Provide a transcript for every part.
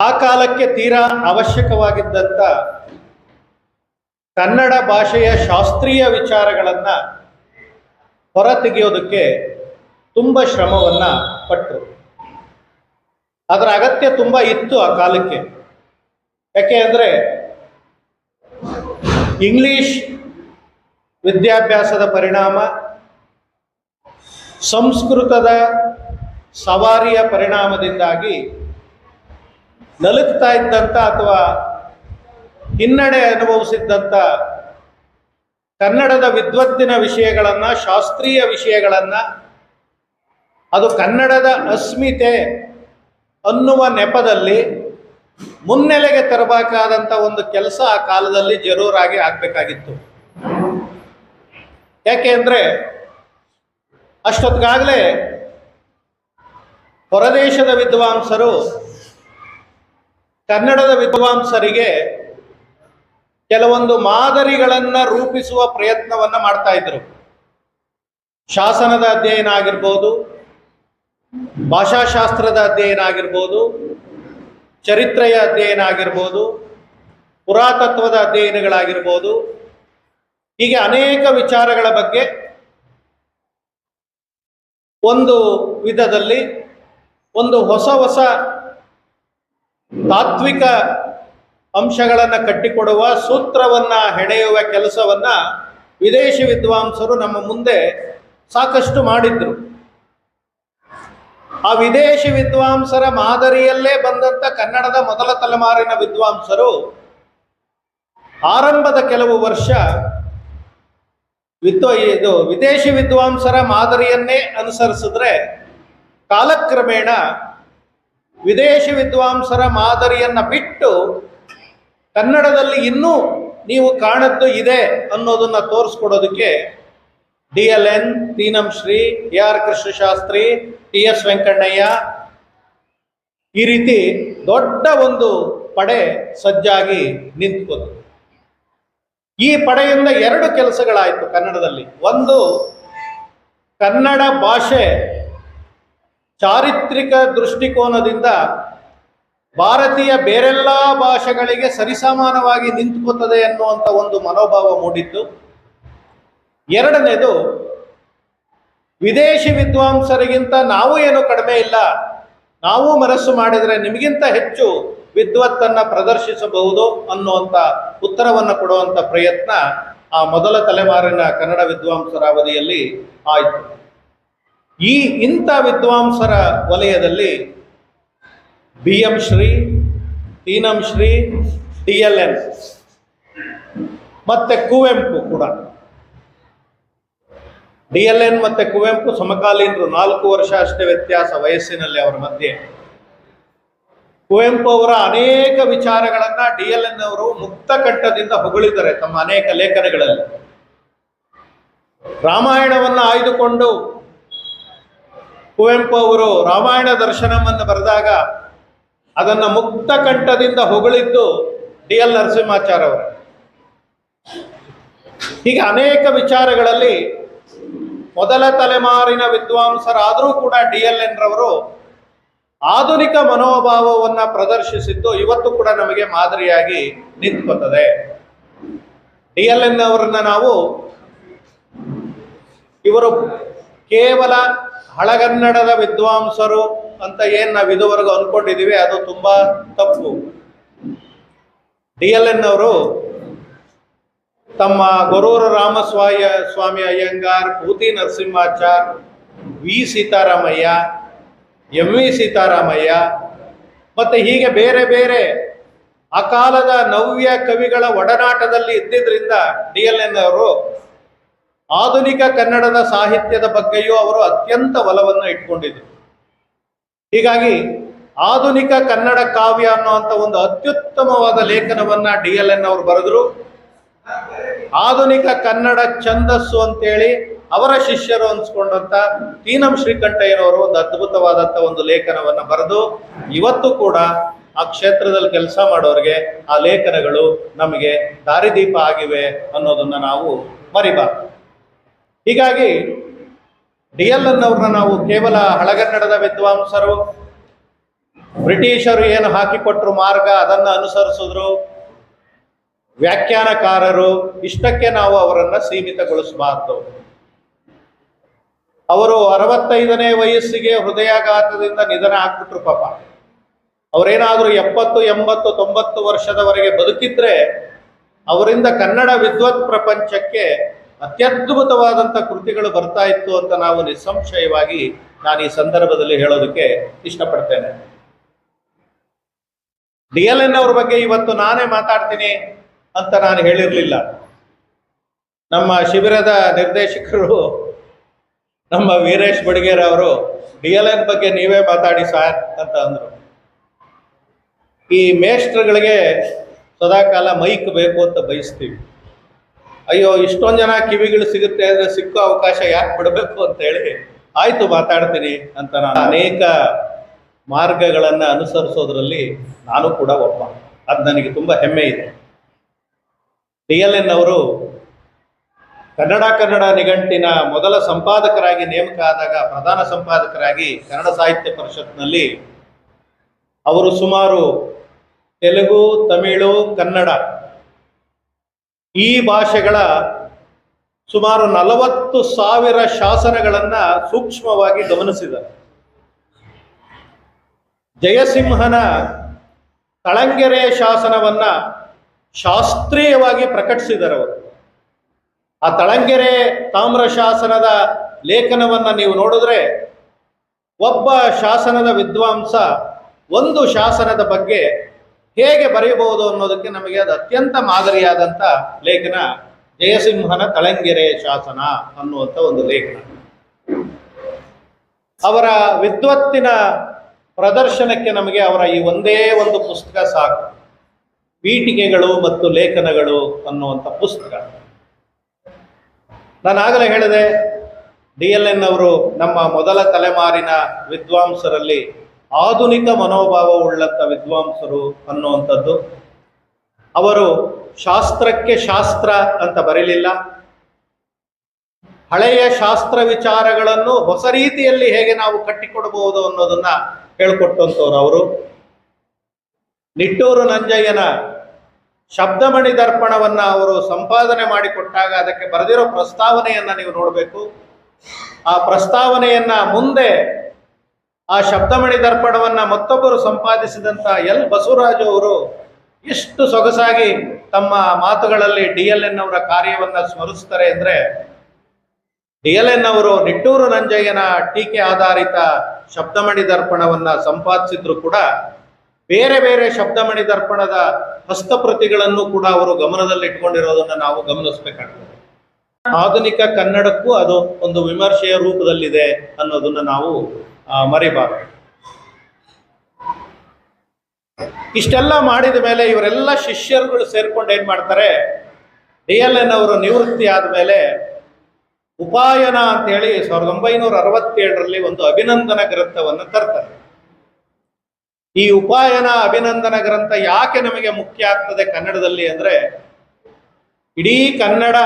ಆ ಕಾಲಕ್ಕೆ ತೀರಾ ಅವಶ್ಯಕವಾಗಿದ್ದಂಥ ಕನ್ನಡ ಭಾಷೆಯ ಶಾಸ್ತ್ರೀಯ ವಿಚಾರಗಳನ್ನು ಹೊರತೆಗೆಯೋದಕ್ಕೆ ತುಂಬ ಶ್ರಮವನ್ನು ಪಟ್ಟರು ಅದರ ಅಗತ್ಯ ತುಂಬ ಇತ್ತು ಆ ಕಾಲಕ್ಕೆ. ಯಾಕೆ ಅಂದರೆ ಇಂಗ್ಲಿಷ್ ವಿದ್ಯಾಭ್ಯಾಸದ ಪರಿಣಾಮ, ಸಂಸ್ಕೃತದ ಸವಾರಿಯ ಪರಿಣಾಮದಿಂದಾಗಿ ನಲುಗ್ತಾ ಇದ್ದಂಥ ಅಥವಾ ಹಿನ್ನಡೆ ಅನುಭವಿಸಿದ್ದಂಥ ಕನ್ನಡದ ವಿದ್ವತ್ತಿನ ವಿಷಯಗಳನ್ನು, ಶಾಸ್ತ್ರೀಯ ವಿಷಯಗಳನ್ನು, ಅದು ಕನ್ನಡದ ಅಸ್ಮಿತೆ ಅನ್ನುವ ನೆಪದಲ್ಲಿ ಮುನ್ನೆಲೆಗೆ ತರಬೇಕಾದಂಥ ಒಂದು ಕೆಲಸ ಆ ಕಾಲದಲ್ಲಿ ಜರೂರಾಗಿ ಆಗಬೇಕಾಗಿತ್ತು. ಯಾಕೆ ಅಂದರೆ ಅಷ್ಟೊತ್ತಿಗಾಗಲೇ ಹೊರದೇಶದ ವಿದ್ವಾಂಸರು ಕನ್ನಡದ ವಿದ್ವಾಂಸರಿಗೆ ಕೆಲವೊಂದು ಮಾದರಿಗಳನ್ನು ರೂಪಿಸುವ ಪ್ರಯತ್ನವನ್ನ ಮಾಡ್ತಾ ಇದ್ರು. ಶಾಸನದ ಅಧ್ಯಯನ ಆಗಿರ್ಬೋದು, ಭಾಷಾಶಾಸ್ತ್ರದ ಅಧ್ಯಯನ ಆಗಿರ್ಬೋದು, ಚರಿತ್ರೆಯ ಅಧ್ಯಯನ ಆಗಿರ್ಬೋದು, ಪುರಾತತ್ವದ ಅಧ್ಯಯನಗಳಾಗಿರ್ಬೋದು, ಹೀಗೆ ಅನೇಕ ವಿಚಾರಗಳ ಬಗ್ಗೆ ಒಂದು ವಿಧದಲ್ಲಿ ಒಂದು ಹೊಸ ಹೊಸ ತಾತ್ವಿಕ ಅಂಶಗಳನ್ನು ಕಟ್ಟಿಕೊಡುವ ಸೂತ್ರವನ್ನ ಹೆಣೆಯುವ ಕೆಲಸವನ್ನ ವಿದೇಶಿ ವಿದ್ವಾಂಸರು ನಮ್ಮ ಮುಂದೆ ಸಾಕಷ್ಟು ಮಾಡಿದ್ರು. ಆ ವಿದೇಶಿ ವಿದ್ವಾಂಸರ ಮಾದರಿಯಲ್ಲೇ ಬಂದಂತ ಕನ್ನಡದ ಮೊದಲ ತಲೆಮಾರಿನ ವಿದ್ವಾಂಸರು ಆರಂಭದ ಕೆಲವು ವರ್ಷ ವಿದ್ವ, ಇದು ವಿದೇಶಿ ವಿದ್ವಾಂಸರ ಮಾದರಿಯನ್ನೇ ಅನುಸರಿಸಿದ್ರೆ ಕಾಲಕ್ರಮೇಣ ವಿದೇಶಿ ವಿದ್ವಾಂಸರ ಮಾದರಿಯನ್ನು ಬಿಟ್ಟು ಕನ್ನಡದಲ್ಲಿ ಇನ್ನೂ ನೀವು ಕಾಣದ್ದು ಇದೆ ಅನ್ನೋದನ್ನು ತೋರಿಸ್ಕೊಡೋದಕ್ಕೆ D L N, Tinam Shri A R Krishnashastri, T S Venkannaiah ಈ ರೀತಿ ದೊಡ್ಡ ಒಂದು ಪಡೆ ಸಜ್ಜಾಗಿ ನಿಂತ್ಕೋತು ಈ ಪಡೆಯಿಂದ ಎರಡು ಕೆಲಸಗಳಾಯಿತು ಕನ್ನಡದಲ್ಲಿ. ಒಂದು ಕನ್ನಡ ಭಾಷೆ ಚಾರಿತ್ರಿಕ ದೃಷ್ಟಿಕೋನದಿಂದ ಭಾರತೀಯ ಬೇರೆಲ್ಲ ಭಾಷೆಗಳಿಗೆ ಸರಿಸಮಾನವಾಗಿ ನಿಂತುಕೊತದೆ ಅನ್ನುವಂಥ ಒಂದು ಮನೋಭಾವ ಮೂಡಿತ್ತು. ಎರಡನೇದು, ವಿದೇಶಿ ವಿದ್ವಾಂಸರಿಗಿಂತ ನಾವು ಏನು ಕಡಿಮೆ ಇಲ್ಲ. ನಾವು ಮನಸ್ಸು ಮಾಡಿದರೆ ನಿಮಗಿಂತ ಹೆಚ್ಚು ವಿದ್ವತ್ತನ್ನು ಪ್ರದರ್ಶಿಸಬಹುದು ಅನ್ನುವಂಥ ಉತ್ತರವನ್ನು ಕೊಡುವಂಥ ಪ್ರಯತ್ನ ಆ ಮೊದಲ ತಲೆಮಾರಿನ ಕನ್ನಡ ವಿದ್ವಾಂಸರ ಅವಧಿಯಲ್ಲಿ ಆಯಿತು. ಈ ಇಂಥ ವಿದ್ವಾಂಸರ ವಲಯದಲ್ಲಿ B M Shri Tinam Shri T L N ಮತ್ತೆ ಕುವೆಂಪು ಕೂಡ. ಡಿ ಎಲ್ ಎನ್ ಮತ್ತೆ ಕುವೆಂಪು ಸಮಕಾಲೀನರು ನಾಲ್ಕು ವರ್ಷ ಅಷ್ಟೇ ವ್ಯತ್ಯಾಸ ವಯಸ್ಸಿನಲ್ಲಿ ಅವರ ಮಧ್ಯೆ. ಕುವೆಂಪು ಅವರ ಅನೇಕ ವಿಚಾರಗಳನ್ನ ಡಿ ಎಲ್ ಎನ್ ಅವರು ಮುಕ್ತ ಕಂಠದಿಂದ ಹೊಗಳಿದ್ದಾರೆ ತಮ್ಮ ಅನೇಕ ಲೇಖನಗಳಲ್ಲಿ. ರಾಮಾಯಣವನ್ನ ಆಯ್ದುಕೊಂಡು ಕುವೆಂಪು ಅವರು ರಾಮಾಯಣ ದರ್ಶನವನ್ನು ಬರೆದಾಗ ಅದನ್ನು ಮುಕ್ತ ಕಂಠದಿಂದ ಹೊಗಳಿದ್ದು ಡಿ ಎಲ್ ನರಸಿಂಹಾಚಾರ್ಯ ಅವರು. ಹೀಗೆ ಅನೇಕ ವಿಚಾರಗಳಲ್ಲಿ ಮೊದಲ ತಲೆಮಾರಿನ ವಿದ್ವಾಂಸರಾದರೂ ಕೂಡ ಡಿ ಎಲ್ ಎನ್ ರವರು ಆಧುನಿಕ ಮನೋಭಾವವನ್ನು ಪ್ರದರ್ಶಿಸಿದ್ದು ಇವತ್ತು ಕೂಡ ನಮಗೆ ಮಾದರಿಯಾಗಿ ನಿಂತ್ಕೋತದೆ. ಡಿ ಎಲ್ ಎನ್ ಅವರನ್ನ ನಾವು ಇವರು ಕೇವಲ ಹಳಗನ್ನಡದ ವಿದ್ವಾಂಸರು ಅಂತ ಏನ್ ನಾವು ಇದುವರೆಗೂ ಅನ್ಕೊಂಡಿದೀವಿ, ಅದು ತುಂಬಾ ತಪ್ಪು. ಡಿ ಎಲ್ ಎನ್ ಅವರು ತಮ್ಮ ಗೊರೂರು ರಾಮಸ್ವಾಯ, ಸ್ವಾಮಿ Iyengar ಭೂತಿ Narasimhachar, V Sitaramaiah, M V Sitaramaiah, ಮತ್ತೆ ಹೀಗೆ ಬೇರೆ ಬೇರೆ ಆ ಕಾಲದ ನವ್ಯ ಕವಿಗಳ ಒಡನಾಟದಲ್ಲಿ ಇದ್ದಿದ್ರಿಂದ ಡಿ ಎಲ್ ಎನ್ ಅವರು ಆಧುನಿಕ ಕನ್ನಡದ ಸಾಹಿತ್ಯದ ಬಗ್ಗೆಯೂ ಅವರು ಅತ್ಯಂತ ಒಲವನ್ನು ಇಟ್ಕೊಂಡಿದ್ರು ಹೀಗಾಗಿ ಆಧುನಿಕ ಕನ್ನಡ ಕಾವ್ಯ ಅನ್ನುವಂಥ ಒಂದು ಅತ್ಯುತ್ತಮವಾದ ಲೇಖನವನ್ನ ಡಿ ಎಲ್ ಎನ್ ಅವರು ಬರೆದ್ರು. ಆಧುನಿಕ ಕನ್ನಡ ಛಂದಸ್ಸು ಅಂತೇಳಿ ಅವರ ಶಿಷ್ಯರು ಅನ್ಸ್ಕೊಂಡಂತ ತೀನಂ ಶ್ರೀಕಂಠಯ್ಯನವರು ಒಂದು ಅದ್ಭುತವಾದಂತ ಒಂದು ಲೇಖನವನ್ನ ಬರೆದು, ಇವತ್ತು ಕೂಡ ಆ ಕ್ಷೇತ್ರದಲ್ಲಿ ಕೆಲಸ ಮಾಡೋರಿಗೆ ಆ ಲೇಖನಗಳು ನಮಗೆ ದಾರಿದೀಪ ಆಗಿವೆ ಅನ್ನೋದನ್ನ ನಾವು ಮರಿಬಾರ್ದು. ಹೀಗಾಗಿ ಡಿ ಎಲ್ ಎನ್ ಅವ್ರನ್ನ ನಾವು ಕೇವಲ ಹಳಗನ್ನಡದ ವಿದ್ವಾಂಸರು, ಬ್ರಿಟಿಷರು ಏನು ಹಾಕಿಕೊಟ್ಟರು ಮಾರ್ಗ ಅದನ್ನು ಅನುಸರಿಸಿದ್ರು. ವ್ಯಾಖ್ಯಾನಕಾರರು, ಇಷ್ಟಕ್ಕೆ ನಾವು ಅವರನ್ನ ಸೀಮಿತಗೊಳಿಸಬಾರ್ದು. ಅವರು ಅರವತ್ತೈದನೇ ವಯಸ್ಸಿಗೆ ಹೃದಯಾಘಾತದಿಂದ ನಿಧನ ಆಗ್ಬಿಟ್ರು ಪಾಪ. ಅವರೇನಾದರೂ ಎಪ್ಪತ್ತು, ಎಂಬತ್ತು, ತೊಂಬತ್ತು ವರ್ಷದವರೆಗೆ ಬದುಕಿದ್ರೆ, ಅವರಿಂದ ಕನ್ನಡ ವಿದ್ವತ್ ಪ್ರಪಂಚಕ್ಕೆ ಅತ್ಯದ್ಭುತವಾದಂಥ ಕೃತಿಗಳು ಬರ್ತಾ ಇತ್ತು ಅಂತ ನಾವು ನಿಸ್ಸಂಶಯವಾಗಿ ನಾನು ಈ ಸಂದರ್ಭದಲ್ಲಿ ಹೇಳೋದಕ್ಕೆ ಇಷ್ಟಪಡ್ತೇನೆ. ಡಿ ಎಲ್ ಎನ್ ಅವ್ರ ಬಗ್ಗೆ ಇವತ್ತು ನಾನೇ ಮಾತಾಡ್ತೀನಿ ಅಂತ ನಾನು ಹೇಳಿರಲಿಲ್ಲ. ನಮ್ಮ ಶಿಬಿರದ ನಿರ್ದೇಶಕರು ನಮ್ಮ ವೀರೇಶ್ ಬಡಿಗೇರ್ ಅವರು, ಡಿ ಎಲ್ ಎನ್ ಬಗ್ಗೆ ನೀವೇ ಮಾತಾಡಿ ಸಾರ್ ಅಂತ ಅಂದರು. ಈ ಮೇಷ್ಟ್ರಗಳಿಗೆ ಸದಾಕಾಲ ಮೈಕ್ ಬೇಕು ಅಂತ ಬಯಸ್ತೀವಿ. ಅಯ್ಯೋ, ಇಷ್ಟೊಂದು ಜನ ಕಿವಿಗಳು ಸಿಗುತ್ತೆ ಅಂದರೆ ಸಿಕ್ಕೋ ಅವಕಾಶ ಯಾಕೆ ಬಿಡಬೇಕು ಅಂತ ಹೇಳಿ ಆಯ್ತು ಮಾತಾಡ್ತೀನಿ ಅಂತ ನಾನು ಅನೇಕ ಮಾರ್ಗಗಳನ್ನು ಅನುಸರಿಸೋದ್ರಲ್ಲಿ ನಾನು ಕೂಡ ಒಬ್ಬ. ಅದು ನನಗೆ ತುಂಬ ಹೆಮ್ಮೆ ಇದೆ. ಡಿ ಎಲ್ ಎನ್ ಅವರು ಕನ್ನಡ ಕನ್ನಡ ನಿಘಂಟಿನ ಮೊದಲ ಸಂಪಾದಕರಾಗಿ ನೇಮಕ ಆದಾಗ ಪ್ರಧಾನ ಸಂಪಾದಕರಾಗಿ ಕನ್ನಡ ಸಾಹಿತ್ಯ ಪರಿಷತ್ನಲ್ಲಿ ಅವರು ಸುಮಾರು ತೆಲುಗು, ತಮಿಳು, ಕನ್ನಡ ಈ ಭಾಷೆಗಳ ಸುಮಾರು ನಲವತ್ತು ಸಾವಿರ ಶಾಸನಗಳನ್ನ ಸೂಕ್ಷ್ಮವಾಗಿ ಗಮನಿಸಿದರು ಜಯಸಿಂಹನ ತಳಂಗೆರೆ ಶಾಸನವನ್ನ ಶಾಸ್ತ್ರೀಯವಾಗಿ ಪ್ರಕಟಿಸಿದರು ಅವರು. ಆ ತಳಂಗೆರೆ ತಾಮ್ರ ಶಾಸನದ ಲೇಖನವನ್ನ ನೀವು ನೋಡಿದ್ರೆ ಒಬ್ಬ ಶಾಸನದ ವಿದ್ವಾಂಸ ಒಂದು ಶಾಸನದ ಬಗ್ಗೆ ಹೇಗೆ ಬರೆಯಬಹುದು ಅನ್ನೋದಕ್ಕೆ ನಮಗೆ ಅದು ಅತ್ಯಂತ ಮಾದರಿಯಾದಂಥ ಲೇಖನ ಜಯಸಿಂಹನ ತಳಂಗೆರೆ ಶಾಸನ ಅನ್ನುವಂಥ ಒಂದು ಲೇಖನ. ಅವರ ವಿದ್ವತ್ತಿನ ಪ್ರದರ್ಶನಕ್ಕೆ ನಮಗೆ ಅವರ ಈ ಒಂದೇ ಒಂದು ಪುಸ್ತಕ ಸಾಕು. ಪೀಠಿಕೆಗಳು ಮತ್ತು ಲೇಖನಗಳು ಅನ್ನುವಂಥ ಪುಸ್ತಕ. ನಾನು ಆಗಲೇ ಹೇಳಿದೆ, ಡಿ ಎಲ್ ಎನ್ ಅವರು ನಮ್ಮ ಮೊದಲ ತಲೆಮಾರಿನ ವಿದ್ವಾಂಸರಲ್ಲಿ ಆಧುನಿಕ ಮನೋಭಾವ ಉಳ್ಳಂಥ ವಿದ್ವಾಂಸರು ಅನ್ನುವಂಥದ್ದು. ಅವರು ಶಾಸ್ತ್ರಕ್ಕೆ ಶಾಸ್ತ್ರ ಅಂತ ಬರೀಲಿಲ್ಲ. ಹಳೆಯ ಶಾಸ್ತ್ರ ವಿಚಾರಗಳನ್ನು ಹೊಸ ರೀತಿಯಲ್ಲಿ ಹೇಗೆ ನಾವು ಕಟ್ಟಿಕೊಡಬಹುದು ಅನ್ನೋದನ್ನ ಹೇಳ್ಕೊಟ್ಟಂಥವ್ರು ಅವರು. ನಿಟ್ಟೂರು ನಂಜಯ್ಯನ ಶಬ್ದಮಣಿ ದರ್ಪಣವನ್ನ ಅವರು ಸಂಪಾದನೆ ಮಾಡಿಕೊಟ್ಟಾಗ ಅದಕ್ಕೆ ಬರೆದಿರೋ ಪ್ರಸ್ತಾವನೆಯನ್ನ ನೀವು ನೋಡಬೇಕು. ಆ ಪ್ರಸ್ತಾವನೆಯನ್ನ ಮುಂದೆ ಆ ಶಬ್ದಮಣಿ ದರ್ಪಣವನ್ನ ಮತ್ತೊಬ್ಬರು ಸಂಪಾದಿಸಿದಂತ ಎಲ್. ಬಸವರಾಜು ಅವರು ಎಷ್ಟು ಸೊಗಸಾಗಿ ತಮ್ಮ ಮಾತುಗಳಲ್ಲಿ ಡಿ ಎಲ್ ಎನ್ ಅವರ ಕಾರ್ಯವನ್ನ ಸ್ಮರಿಸ್ತಾರೆ ಅಂದ್ರೆ ಡಿ ಎಲ್ ಎನ್ ಅವರು ನಿಟ್ಟೂರು ನಂಜಯ್ಯನ ಟೀಕೆ ಆಧಾರಿತ ಶಬ್ದಮಣಿ ದರ್ಪಣವನ್ನ ಸಂಪಾದಿಸಿದ್ರು ಕೂಡ ಬೇರೆ ಬೇರೆ ಶಬ್ದಮಣಿ ದರ್ಪಣದ ಹಸ್ತಪ್ರತಿಗಳನ್ನು ಕೂಡ ಅವರು ಗಮನದಲ್ಲಿ ಇಟ್ಕೊಂಡಿರೋದನ್ನ ನಾವು ಗಮನಿಸಬೇಕಾಗ್ತದೆ. ಆಧುನಿಕ ಕನ್ನಡಕ್ಕೂ ಅದು ಒಂದು ವಿಮರ್ಶೆಯ ರೂಪದಲ್ಲಿದೆ ಅನ್ನೋದನ್ನ ನಾವು ಮರಿಬಾರದು ಇಷ್ಟೆಲ್ಲ ಮಾಡಿದ ಮೇಲೆ ಇವರೆಲ್ಲ ಶಿಷ್ಯರುಗಳು ಸೇರ್ಕೊಂಡು ಏನ್ ಮಾಡ್ತಾರೆ? ಡಿ ಎಲ್ ಎನ್ ಅವರು ನಿವೃತ್ತಿ ಆದಮೇಲೆ ಉಪಾಯನ ಅಂತ ಹೇಳಿ ಸಾವಿರದ ಒಂಬೈನೂರ ಅರವತ್ತೇಳರಲ್ಲಿ ಒಂದು ಅಭಿನಂದನ ಗ್ರಂಥವನ್ನು ತರ್ತಾರೆ. ಈ ಉಪಾಯನ, ಅಭಿನಂದನ ಗ್ರಂಥ ಯಾಕೆ ನಮಗೆ ಮುಖ್ಯ ಆಗ್ತದೆ ಕನ್ನಡದಲ್ಲಿ ಅಂದ್ರೆ, ಇಡೀ ಕನ್ನಡ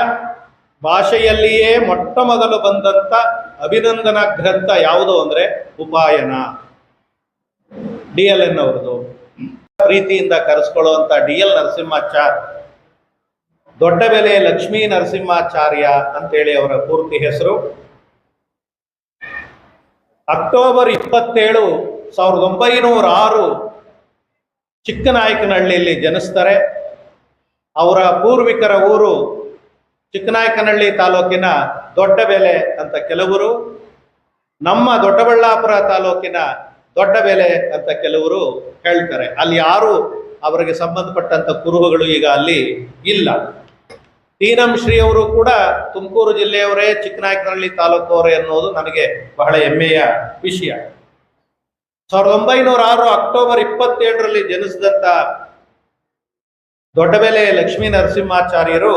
ಭಾಷೆಯಲ್ಲಿಯೇ ಮೊಟ್ಟ ಮೊದಲು ಬಂದಂತ ಅಭಿನಂದನ ಗ್ರಂಥ ಯಾವುದು ಅಂದ್ರೆ ಉಪಾಯನ. ಡಿ ಎಲ್ ಎನ್ ಅವರದು ಪ್ರೀತಿಯಿಂದ ಕರೆಸ್ಕೊಳ್ಳುವಂಥ ಡಿ ಎಲ್ ನರಸಿಂಹಾಚಾರ್ ದೊಡ್ಡ ಬೆಲೆ ಲಕ್ಷ್ಮೀ ನರಸಿಂಹಾಚಾರ್ಯ ಅಂತೇಳಿ ಅವರ ಪೂರ್ತಿ ಹೆಸರು. ಅಕ್ಟೋಬರ್ ಇಪ್ಪತ್ತೇಳು ಸಾವಿರದ ಒಂಬೈನೂರ ಆರು ಚಿಕ್ಕನಾಯಕನಹಳ್ಳಿಯಲ್ಲಿ ಜನಿಸ್ತಾರೆ. ಅವರ ಪೂರ್ವಿಕರ ಊರು ಚಿಕ್ಕನಾಯಕನಹಳ್ಳಿ ತಾಲೂಕಿನ ದೊಡ್ಡಬೆಲೆ ಅಂತ ಕೆಲವರು, ನಮ್ಮ ದೊಡ್ಡಬಳ್ಳಾಪುರ ತಾಲೂಕಿನ ದೊಡ್ಡಬೆಲೆ ಅಂತ ಕೆಲವರು ಹೇಳ್ತಾರೆ. ಅಲ್ಲಿ ಯಾರು ಅವರಿಗೆ ಸಂಬಂಧಪಟ್ಟಂತ ಕುರುಹುಗಳು ಈಗ ಅಲ್ಲಿ ಇಲ್ಲ. ತೀನಂ ಶ್ರೀ ಅವರು ಕೂಡ ತುಮಕೂರು ಜಿಲ್ಲೆಯವರೇ ಚಿಕ್ಕನಾಯಕನಹಳ್ಳಿ ತಾಲೂಕವರೇ ಅನ್ನೋದು ನನಗೆ ಬಹಳ ಹೆಮ್ಮೆಯ ವಿಷಯ. ಸಾವಿರದ ಒಂಬೈನೂರ ಆರು ಅಕ್ಟೋಬರ್ ಇಪ್ಪತ್ತೇಳರಲ್ಲಿ ಜನಿಸಿದಂತ ದೊಡ್ಡಬೆಲೆ ಲಕ್ಷ್ಮೀ ನರಸಿಂಹಾಚಾರ್ಯರು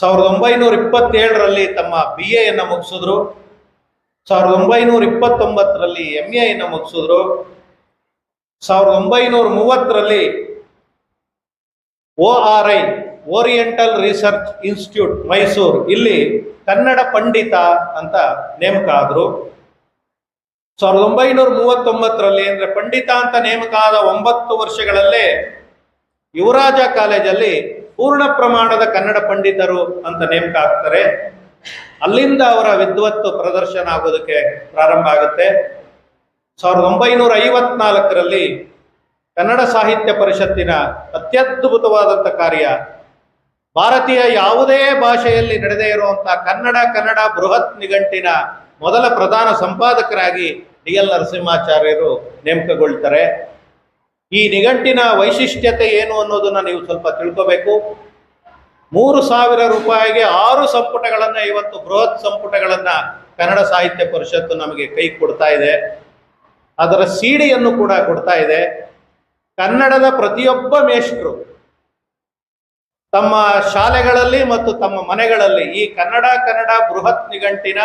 ಸಾವಿರದ ಒಂಬೈನೂರ ಇಪ್ಪತ್ತೇಳರಲ್ಲಿ ತಮ್ಮ ಬಿ ಎಯನ್ನು ಮುಗಿಸಿದ್ರು. ಸಾವಿರದ ಒಂಬೈನೂರ ಇಪ್ಪತ್ತೊಂಬತ್ತರಲ್ಲಿ ಎಂ ಎಯನ್ನು ಮುಗಿಸಿದ್ರು. ಸಾವಿರದ ಒಂಬೈನೂರ ಮೂವತ್ತರಲ್ಲಿ O R I oriental research institute Mysuru. ಇಲ್ಲಿ ಕನ್ನಡ ಪಂಡಿತ ಅಂತ ನೇಮಕ ಆದರು. ಸಾವಿರದ ಒಂಬೈನೂರ ಮೂವತ್ತೊಂಬತ್ತರಲ್ಲಿ ಅಂದರೆ ಪಂಡಿತ ಅಂತ ನೇಮಕ ಆದ ಒಂಬತ್ತು ವರ್ಷಗಳಲ್ಲೇ ಯುವರಾಜ ಕಾಲೇಜಲ್ಲಿ ಪೂರ್ಣ ಪ್ರಮಾಣದ ಕನ್ನಡ ಪಂಡಿತರು ಅಂತ ನೇಮಕ ಆಗ್ತಾರೆ. ಅಲ್ಲಿಂದ ಅವರ ವಿದ್ವತ್ತು ಪ್ರದರ್ಶನ ಆಗೋದಕ್ಕೆ ಪ್ರಾರಂಭ ಆಗುತ್ತೆ. ಸಾವಿರದ ಒಂಬೈನೂರ ಐವತ್ನಾಲ್ಕರಲ್ಲಿ ಕನ್ನಡ ಸಾಹಿತ್ಯ ಪರಿಷತ್ತಿನ ಅತ್ಯದ್ಭುತವಾದಂಥ ಕಾರ್ಯ ಭಾರತೀಯ ಯಾವುದೇ ಭಾಷೆಯಲ್ಲಿ ನಡೆದೇ ಇರುವಂಥ ಕನ್ನಡ ಕನ್ನಡ ಬೃಹತ್ ನಿಘಂಟಿನ ಮೊದಲ ಪ್ರಧಾನ ಸಂಪಾದಕರಾಗಿ ಡಿ ಎಲ್ ನರಸಿಂಹಾಚಾರ್ಯರು ನೇಮಕಗೊಳ್ತಾರೆ. ಈ ನಿಘಂಟಿನ ವೈಶಿಷ್ಟ್ಯತೆ ಏನು ಅನ್ನೋದನ್ನ ನೀವು ಸ್ವಲ್ಪ ತಿಳ್ಕೋಬೇಕು. ಮೂರು ಸಾವಿರ ರೂಪಾಯಿಗೆ ಆರು ಸಂಪುಟಗಳನ್ನು ಇವತ್ತು ಬೃಹತ್ ಸಂಪುಟಗಳನ್ನು ಕನ್ನಡ ಸಾಹಿತ್ಯ ಪರಿಷತ್ತು ನಮಗೆ ಕೈ ಕೊಡ್ತಾ ಇದೆ. ಅದರ ಸಿಡಿಯನ್ನು ಕೂಡ ಕೊಡ್ತಾ ಇದೆ. ಕನ್ನಡದ ಪ್ರತಿಯೊಬ್ಬ ಮೇಷ್ಟ್ರು ತಮ್ಮ ಶಾಲೆಗಳಲ್ಲಿ ಮತ್ತು ತಮ್ಮ ಮನೆಗಳಲ್ಲಿ ಈ ಕನ್ನಡ ಕನ್ನಡ ಬೃಹತ್ ನಿಘಂಟಿನ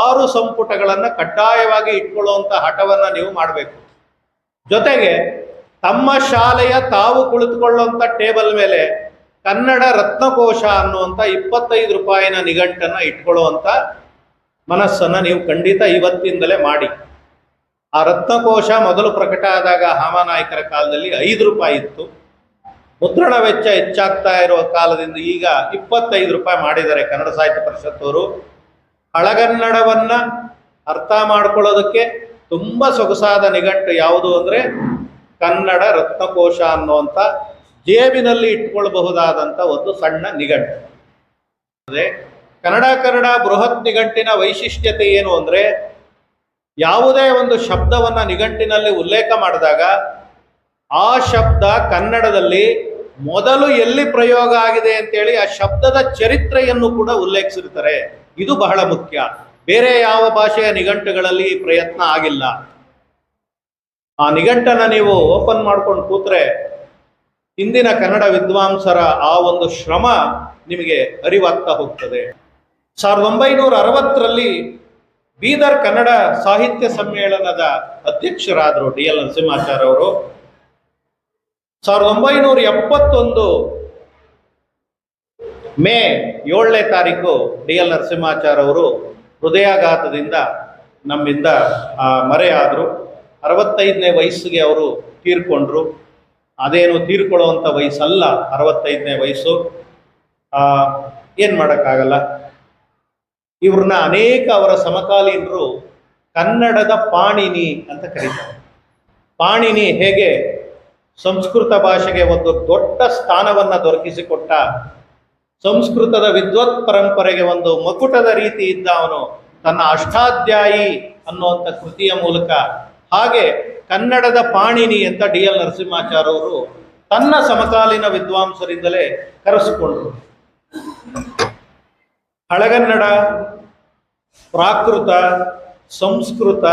ಆರು ಸಂಪುಟಗಳನ್ನು ಕಡ್ಡಾಯವಾಗಿ ಇಟ್ಕೊಳ್ಳುವಂಥ ಹಠವನ್ನು ನೀವು ಮಾಡಬೇಕು. ಜೊತೆಗೆ ತಮ್ಮ ಶಾಲೆಯ ತಾವು ಕುಳಿತುಕೊಳ್ಳುವಂತ ಟೇಬಲ್ ಮೇಲೆ ಕನ್ನಡ ರತ್ನಕೋಶ ಅನ್ನುವಂತ ಇಪ್ಪತ್ತೈದು ರೂಪಾಯಿನ ನಿಘಂಟನ್ನು ಇಟ್ಕೊಳ್ಳುವಂತ ಮನಸ್ಸನ್ನ ನೀವು ಖಂಡಿತ ಇವತ್ತಿಂದಲೇ ಮಾಡಿ. ಆ ರತ್ನಕೋಶ ಮೊದಲು ಪ್ರಕಟ ಆದಾಗ ಹಾಮನಾಯಕರ ಕಾಲದಲ್ಲಿ ಐದು ರೂಪಾಯಿ ಇತ್ತು. ಮುದ್ರಣ ವೆಚ್ಚ ಹೆಚ್ಚಾಗ್ತಾ ಇರುವ ಕಾಲದಿಂದ ಈಗ ಇಪ್ಪತ್ತೈದು ರೂಪಾಯಿ ಮಾಡಿದ್ದಾರೆ ಕನ್ನಡ ಸಾಹಿತ್ಯ ಪರಿಷತ್ತವರು. ಹಳಗನ್ನಡವನ್ನ ಅರ್ಥ ಮಾಡ್ಕೊಳ್ಳೋದಕ್ಕೆ ತುಂಬಾ ಸೊಗಸಾದ ನಿಘಂಟು ಯಾವುದು ಅಂದ್ರೆ ಕನ್ನಡ ರತ್ನಕೋಶ ಅನ್ನುವಂಥ ಜೇಬಿನಲ್ಲಿ ಇಟ್ಕೊಳ್ಬಹುದಾದಂಥ ಒಂದು ಸಣ್ಣ ನಿಘಂಟು. ಅಂದರೆ ಕನ್ನಡ ಕನ್ನಡ ಬೃಹತ್ ನಿಘಂಟಿನ ವೈಶಿಷ್ಟ್ಯತೆ ಏನು ಅಂದರೆ ಯಾವುದೇ ಒಂದು ಶಬ್ದವನ್ನು ನಿಘಂಟಿನಲ್ಲಿ ಉಲ್ಲೇಖ ಮಾಡಿದಾಗ ಆ ಶಬ್ದ ಕನ್ನಡದಲ್ಲಿ ಮೊದಲು ಎಲ್ಲಿ ಪ್ರಯೋಗ ಆಗಿದೆ ಅಂತೇಳಿ ಆ ಶಬ್ದದ ಚರಿತ್ರೆಯನ್ನು ಕೂಡ ಉಲ್ಲೇಖಿಸಿರ್ತಾರೆ. ಇದು ಬಹಳ ಮುಖ್ಯ. ಬೇರೆ ಯಾವ ಭಾಷೆಯ ನಿಘಂಟುಗಳಲ್ಲಿ ಈ ಪ್ರಯತ್ನ ಆಗಿಲ್ಲ. ಆ ನಿಘಂಟನ್ನು ನೀವು ಓಪನ್ ಮಾಡ್ಕೊಂಡು ಕೂತ್ರೆ ಹಿಂದಿನ ಕನ್ನಡ ವಿದ್ವಾಂಸರ ಆ ಒಂದು ಶ್ರಮ ನಿಮಗೆ ಅರಿವಾಗ್ತಾ ಹೋಗ್ತದೆ. ಸಾವಿರದ ಒಂಬೈನೂರ ಅರವತ್ತರಲ್ಲಿ ಬೀದರ್ ಕನ್ನಡ ಸಾಹಿತ್ಯ ಸಮ್ಮೇಳನದ ಅಧ್ಯಕ್ಷರಾದರು ಡಿ ಎಲ್ ನರಸಿಂಹಾಚಾರ್ಯ ಅವರು. ಸಾವಿರದ ಒಂಬೈನೂರ ಎಪ್ಪತ್ತೊಂದು ಮೇ ಏಳನೇ ತಾರೀಕು ಡಿ ಎಲ್ ನರಸಿಂಹಾಚಾರ್ಯ ಅವರು ಹೃದಯಾಘಾತದಿಂದ ನಮ್ಮಿಂದ ಮರೆಯಾದರು. ಅರವತ್ತೈದನೇ ವಯಸ್ಸಿಗೆ ಅವರು ತೀರ್ಕೊಂಡ್ರು. ಅದೇನು ತೀರ್ಕೊಳ್ಳುವಂಥ ವಯಸ್ಸಲ್ಲ, ಅರವತ್ತೈದನೇ ವಯಸ್ಸು. ಏನು ಮಾಡೋಕ್ಕಾಗಲ್ಲ. ಇವ್ರನ್ನ ಅನೇಕ ಅವರ ಸಮಕಾಲೀನರು ಕನ್ನಡದ ಪಾಣಿನಿ ಅಂತ ಕರೀತಾರೆ. ಪಾಣಿನಿ ಹೇಗೆ? ಸಂಸ್ಕೃತ ಭಾಷೆಗೆ ಒಂದು ದೊಡ್ಡ ಸ್ಥಾನವನ್ನು ದೊರಕಿಸಿಕೊಟ್ಟ, ಸಂಸ್ಕೃತದ ವಿದ್ವತ್ ಪರಂಪರೆಗೆ ಒಂದು ಮಕುಟದ ರೀತಿ ಇದ್ದ ಅವನು. ತನ್ನ ಅಷ್ಟಾಧ್ಯಾಯಿ ಅನ್ನುವಂಥ ಕೃತಿಯ ಮೂಲಕ ಹಾಗೆ ಕನ್ನಡದ ಪಾಣಿನಿ ಅಂತ ಡಿ ಎಲ್ ನರಸಿಂಹಾಚಾರ್ಯವರು ತನ್ನ ಸಮಕಾಲೀನ ವಿದ್ವಾಂಸರಿಂದಲೇ ಕರೆಸಿಕೊಂಡರು. ಹಳಗನ್ನಡ, ಪ್ರಾಕೃತ, ಸಂಸ್ಕೃತ,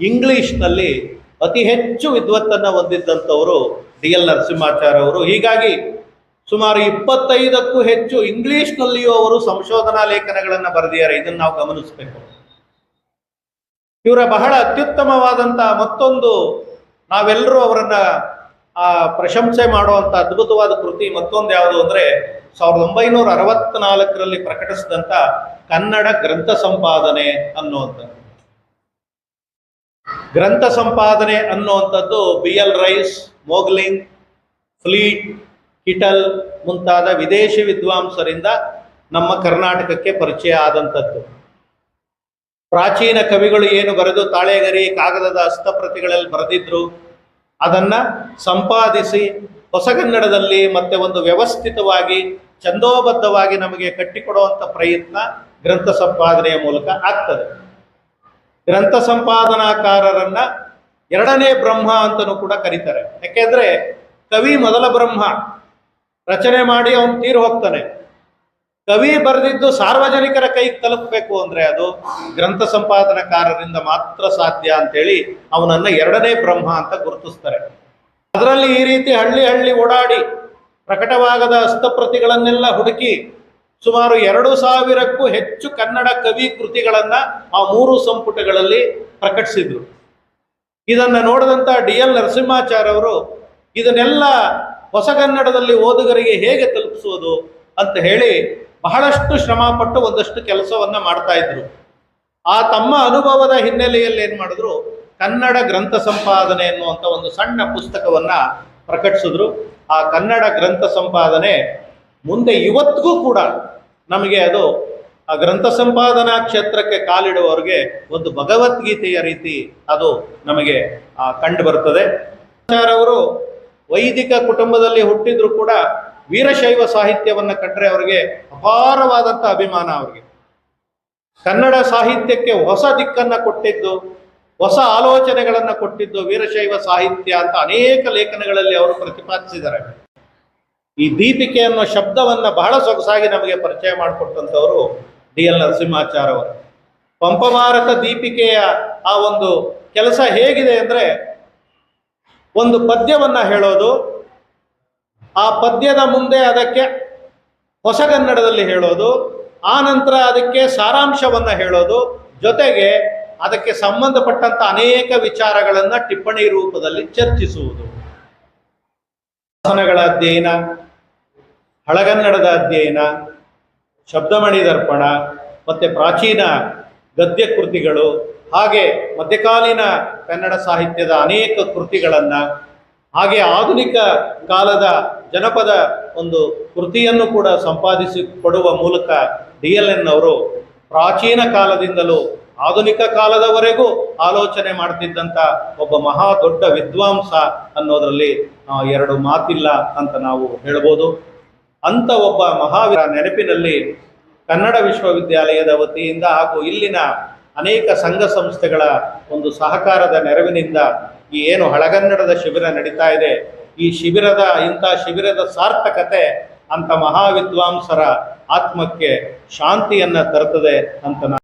ಇಂಗ್ಲಿಷ್ನಲ್ಲಿ ಅತಿ ಹೆಚ್ಚು ವಿದ್ವತ್ತನ್ನು ಹೊಂದಿದ್ದಂಥವರು ಡಿ ಎಲ್ ನರಸಿಂಹಾಚಾರ್ಯವರು. ಹೀಗಾಗಿ ಸುಮಾರು ಇಪ್ಪತ್ತೈದಕ್ಕೂ ಹೆಚ್ಚು ಇಂಗ್ಲಿಷ್ನಲ್ಲಿಯೂ ಅವರು ಸಂಶೋಧನಾ ಲೇಖನಗಳನ್ನು ಬರೆದಿದ್ದಾರೆ. ಇದನ್ನು ನಾವು ಗಮನಿಸಬೇಕು. ಇವರ ಬಹಳ ಅತ್ಯುತ್ತಮವಾದಂಥ ಮತ್ತೊಂದು ನಾವೆಲ್ಲರೂ ಅವರನ್ನ, ಆ, ಪ್ರಶಂಸೆ ಮಾಡುವಂಥ ಅದ್ಭುತವಾದ ಕೃತಿ ಮತ್ತೊಂದು ಯಾವುದು ಅಂದರೆ ಸಾವಿರದ ಒಂಬೈನೂರ ಅರವತ್ನಾಲ್ಕರಲ್ಲಿ ಪ್ರಕಟಿಸಿದಂಥ ಕನ್ನಡ ಗ್ರಂಥ ಸಂಪಾದನೆ ಅನ್ನುವಂಥದ್ದು. ಗ್ರಂಥ ಸಂಪಾದನೆ ಅನ್ನುವಂಥದ್ದು B L Rice, Mogling, Fleet Kittel ಮುಂತಾದ ವಿದೇಶಿ ವಿದ್ವಾಂಸರಿಂದ ನಮ್ಮ ಕರ್ನಾಟಕಕ್ಕೆ ಪರಿಚಯ ಆದಂಥದ್ದು. ಪ್ರಾಚೀನ ಕವಿಗಳು ಏನು ಬರೆದು ತಾಳೆಗರಿ ಕಾಗದದ ಹಸ್ತಪ್ರತಿಗಳಲ್ಲಿ ಬರೆದಿದ್ರು, ಅದನ್ನ ಸಂಪಾದಿಸಿ ಹೊಸಗನ್ನಡದಲ್ಲಿ ಮತ್ತೆ ಒಂದು ವ್ಯವಸ್ಥಿತವಾಗಿ ಛಂದೋಬದ್ಧವಾಗಿ ನಮಗೆ ಕಟ್ಟಿಕೊಡುವಂಥ ಪ್ರಯತ್ನ ಗ್ರಂಥ ಸಂಪಾದನೆಯ ಮೂಲಕ ಆಗ್ತದೆ. ಗ್ರಂಥ ಸಂಪಾದನಾಕಾರರನ್ನ ಎರಡನೇ ಬ್ರಹ್ಮ ಅಂತಲೂ ಕೂಡ ಕರೀತಾರೆ. ಯಾಕೆಂದ್ರೆ ಕವಿ ಮೊದಲ ಬ್ರಹ್ಮ. ರಚನೆ ಮಾಡಿ ಅವನು ತೀರು ಹೋಗ್ತಾನೆ. ಕವಿ ಬರೆದಿದ್ದು ಸಾರ್ವಜನಿಕರ ಕೈಗೆ ತಲುಪಬೇಕು ಅಂದ್ರೆ ಅದು ಗ್ರಂಥ ಸಂಪಾದನಕಾರರಿಂದ ಮಾತ್ರ ಸಾಧ್ಯ ಅಂತೇಳಿ ಅವನನ್ನ ಎರಡನೇ ಬ್ರಹ್ಮ ಅಂತ ಗುರುತಿಸ್ತಾರೆ. ಅದರಲ್ಲಿ ಈ ರೀತಿ ಹಳ್ಳಿ ಹಳ್ಳಿ ಓಡಾಡಿ ಪ್ರಕಟವಾಗದ ಹಸ್ತಪ್ರತಿಗಳನ್ನೆಲ್ಲ ಹುಡುಕಿ ಸುಮಾರು ಎರಡು ಸಾವಿರಕ್ಕೂ ಹೆಚ್ಚು ಕನ್ನಡ ಕವಿ ಕೃತಿಗಳನ್ನ ಆ ಮೂರು ಸಂಪುಟಗಳಲ್ಲಿ ಪ್ರಕಟಿಸಿದ್ರು. ಇದನ್ನ ನೋಡಿದಂತ ಡಿ ಎಲ್ ನರಸಿಂಹಾಚಾರ್ಯ ಅವರು, ಇದನ್ನೆಲ್ಲ ಹೊಸಗನ್ನಡದಲ್ಲಿ ಓದುಗರಿಗೆ ಹೇಗೆ ತಲುಪಿಸುವುದು ಅಂತ ಹೇಳಿ ಬಹಳಷ್ಟು ಶ್ರಮಪಟ್ಟು ಒಂದಷ್ಟು ಕೆಲಸವನ್ನ ಮಾಡ್ತಾ ಇದ್ರು. ಆ ತಮ್ಮ ಅನುಭವದ ಹಿನ್ನೆಲೆಯಲ್ಲಿ ಏನ್ ಮಾಡಿದ್ರು? ಕನ್ನಡ ಗ್ರಂಥ ಸಂಪಾದನೆ ಎನ್ನುವಂತ ಒಂದು ಸಣ್ಣ ಪುಸ್ತಕವನ್ನ ಪ್ರಕಟಿಸಿದ್ರು. ಆ ಕನ್ನಡ ಗ್ರಂಥ ಸಂಪಾದನೆ ಮುಂದೆ ಇವತ್ತಿಗೂ ಕೂಡ ನಮಗೆ ಅದು ಆ ಗ್ರಂಥ ಸಂಪಾದನಾ ಕ್ಷೇತ್ರಕ್ಕೆ ಕಾಲಿಡುವವರಿಗೆ ಒಂದು ಭಗವದ್ಗೀತೆಯ ರೀತಿ ಅದು ನಮಗೆ ಕಂಡು ಬರ್ತದೆ. ಅವರು ವೈದಿಕ ಕುಟುಂಬದಲ್ಲಿ ಹುಟ್ಟಿದ್ರು ಕೂಡ ವೀರಶೈವ ಸಾಹಿತ್ಯವನ್ನು ಕಂಡ್ರೆ ಅವರಿಗೆ ಅಪಾರವಾದಂಥ ಅಭಿಮಾನ ಅವರಿಗೆ. ಕನ್ನಡ ಸಾಹಿತ್ಯಕ್ಕೆ ಹೊಸ ದಿಕ್ಕನ್ನ ಕೊಟ್ಟಿದ್ದು, ಹೊಸ ಆಲೋಚನೆಗಳನ್ನು ಕೊಟ್ಟಿದ್ದು ವೀರಶೈವ ಸಾಹಿತ್ಯ ಅಂತ ಅನೇಕ ಲೇಖನಗಳಲ್ಲಿ ಅವರು ಪ್ರತಿಪಾದಿಸಿದ್ದಾರೆ. ಈ ದೀಪಿಕೆ ಅನ್ನೋ ಶಬ್ದವನ್ನ ಬಹಳ ಸೊಗಸಾಗಿ ನಮಗೆ ಪರಿಚಯ ಮಾಡಿಕೊಟ್ಟಂತವರು ಡಿ ಎಲ್ ನರಸಿಂಹಾಚಾರ್ ಅವರು. ಪಂಪಮಾರಕ ದೀಪಿಕೆಯ ಆ ಒಂದು ಕೆಲಸ ಹೇಗಿದೆ ಅಂದ್ರೆ ಒಂದು ಪದ್ಯವನ್ನ ಹೇಳೋದು ಆ ಪದ್ಯದ ಮುಂದೆ ಅದಕ್ಕೆ ಹೊಸಗನ್ನಡದಲ್ಲಿ ಹೇಳೋದು, ಆ ನಂತರ ಅದಕ್ಕೆ ಸಾರಾಂಶವನ್ನು ಹೇಳೋದು, ಜೊತೆಗೆ ಅದಕ್ಕೆ ಸಂಬಂಧಪಟ್ಟಂತ ಅನೇಕ ವಿಚಾರಗಳನ್ನು ಟಿಪ್ಪಣಿ ರೂಪದಲ್ಲಿ ಚರ್ಚಿಸುವುದು. ಶಾಸನಗಳ ಅಧ್ಯಯನ, ಹಳಗನ್ನಡದ ಅಧ್ಯಯನ, ಶಬ್ದಮಣಿ ದರ್ಪಣ, ಮತ್ತೆ ಪ್ರಾಚೀನ ಗದ್ಯ ಕೃತಿಗಳು ಹಾಗೆ ಮಧ್ಯಕಾಲೀನ ಕನ್ನಡ ಸಾಹಿತ್ಯದ ಅನೇಕ ಕೃತಿಗಳನ್ನು, ಹಾಗೆ ಆಧುನಿಕ ಕಾಲದ ಜನಪದ ಒಂದು ಕೃತಿಯನ್ನು ಕೂಡ ಸಂಪಾದಿಸಿ ಕೊಡುವ ಮೂಲಕ ಡಿ ಎಲ್ ಎನ್ ಅವರು ಪ್ರಾಚೀನ ಕಾಲದಿಂದಲೂ ಆಧುನಿಕ ಕಾಲದವರೆಗೂ ಆಲೋಚನೆ ಮಾಡ್ತಿದ್ದಂಥ ಒಬ್ಬ ಮಹಾ ದೊಡ್ಡ ವಿದ್ವಾಂಸ ಅನ್ನೋದರಲ್ಲಿ ಎರಡು ಮಾತಿಲ್ಲ ಅಂತ ನಾವು ಹೇಳ್ಬೋದು. ಅಂಥ ಒಬ್ಬ ಮಹಾವೀರ ನೆನಪಿನಲ್ಲಿ ಕನ್ನಡ ವಿಶ್ವವಿದ್ಯಾಲಯದ ವತಿಯಿಂದ ಹಾಗೂ ಇಲ್ಲಿನ ಅನೇಕ ಸಂಘ ಸಂಸ್ಥೆಗಳ ಒಂದು ಸಹಕಾರದ ನೆರವಿನಿಂದ ಈ ಏನು ಹಳಗನ್ನಡದ ಶಿಬಿರ ನಡೀತಾ ಇದೆ ಈ ಶಿಬಿರದ ಇಂಥ ಶಿಬಿರದ ಸಾರ್ಥಕತೆ ಅಂತ ಮಹಾವಿದ್ವಾಂಸರ ಆತ್ಮಕ್ಕೆ ಶಾಂತಿಯನ್ನ ತರುತ್ತದೆ ಅಂತ ನಾನು